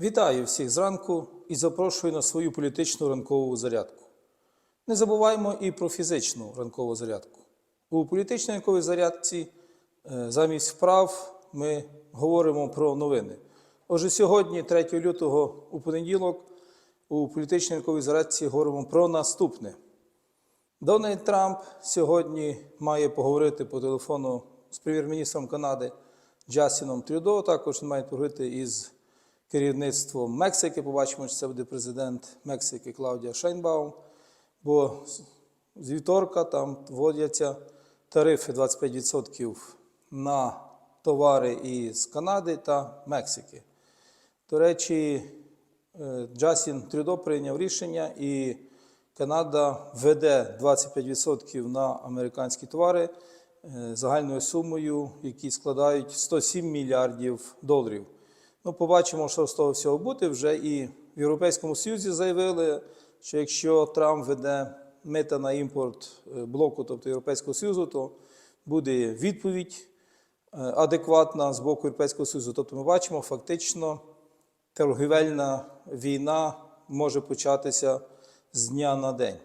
Вітаю всіх зранку і запрошую на свою політичну ранкову зарядку. Не забуваємо і про фізичну ранкову зарядку. У політичній ранковій зарядці е, замість вправ ми говоримо про новини. Отже, сьогодні, 3 лютого, у понеділок, у політичній ранковій зарядці говоримо про наступне. Дональд Трамп сьогодні має поговорити по телефону з прем'єр-міністром Канади Джастіном Трюдо. Також він має поговорити із керівництвом Мексики. Побачимо, чи це буде президент Мексики Клаудія Шейнбаум. Бо з- вівторка там вводяться тарифи 25% на товари із Канади та Мексики. До речі, е, Джастін Трюдо прийняв рішення, і Канада введе 25% на американські товари е, загальною сумою, які складають 107 мільярдів доларів. Ну, побачимо, що з того всього буде. Вже і в Європейському Союзі заявили, що якщо Трамп веде мита на імпорт е, блоку, тобто Європейського Союзу, то буде відповідь е, адекватна з боку Європейського Союзу. Тобто ми бачимо, фактично торгівельна війна може початися з дня на день.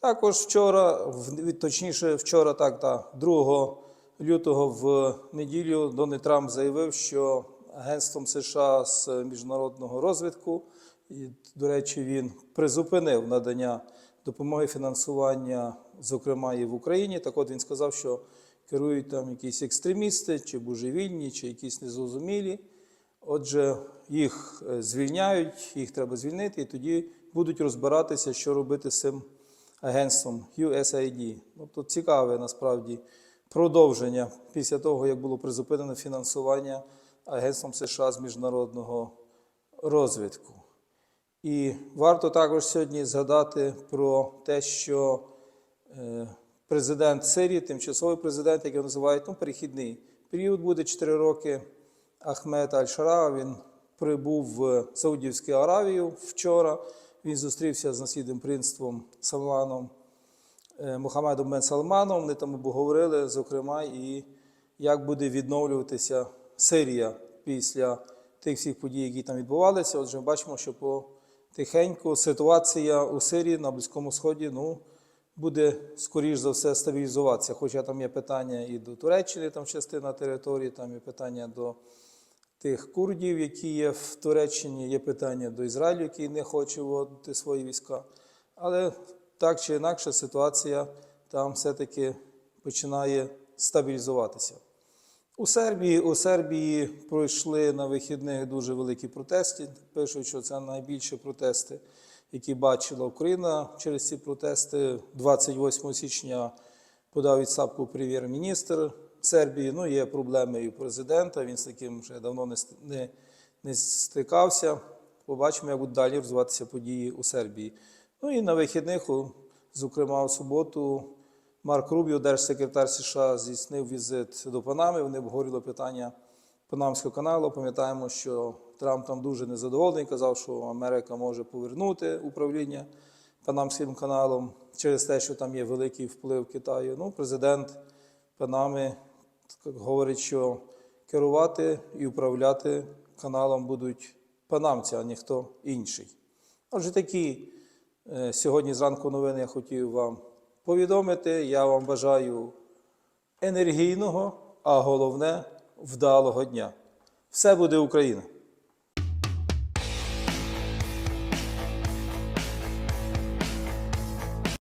Також вчора, точніше, вчора, так, так, 2 лютого в неділю Дональд Трамп заявив, що Агентством США з міжнародного розвитку, і, до речі, він призупинив надання допомоги фінансування, зокрема і в Україні. Так от він сказав, що керують там якісь екстремісти, чи божевільні, чи якісь незрозумілі. Отже, їх е, звільняють, їх треба звільнити, і тоді будуть розбиратися, що робити з цим агентством USAID. Тут цікаве насправді продовження після того, як було призупинено фінансування Агентством США з міжнародного розвитку. І варто також сьогодні згадати про те, що е, президент Сирії, тимчасовий президент, як його називають, ну, перехідний період буде 4 роки. Ахмед Аль-Шара, він прибув в Саудівську Аравію вчора. Він зустрівся з наслідним принцем Салманом е, Мухаммедом Бен Салманом. Вони там обговорили, зокрема, і як буде відновлюватися Сирія після тих всіх подій, які там відбувалися. Отже, ми бачимо, що потихеньку ситуація у Сирії на Близькому Сході ну, буде, скоріш за все, стабілізуватися. Хоча там є питання і до Туреччини, там частина території, там є питання до тих курдів, які є в Туреччині, є питання до Ізраїлю, який не хоче вводити свої війська. Але так чи інакше ситуація там все-таки починає стабілізуватися. У Сербії, у Сербії пройшли на вихідних дуже великі протести. Пишуть, що це найбільші протести, які бачила Україна через ці протести. 28 січня подав відставку прем'єр-міністр Сербії. Ну, є проблеми і у президента. Він з таким вже давно не, не, не стикався. Побачимо, як будуть далі розвиватися події у Сербії. Ну і на вихідних, зокрема, у суботу, Марк Рубіо, держсекретар США, здійснив візит до Панами. Вони обговорили питання Панамського каналу. Пам'ятаємо, що Трамп там дуже незадоволений, казав, що Америка може повернути управління Панамським каналом через те, що там є великий вплив Китаю. Ну, президент Панами говорить, що керувати і управляти каналом будуть панамці, а ніхто інший. Отже, такі е, сьогодні зранку новини я хотів вам повідомити. Я вам бажаю енергійного, а головне вдалого дня. Все буде Україна!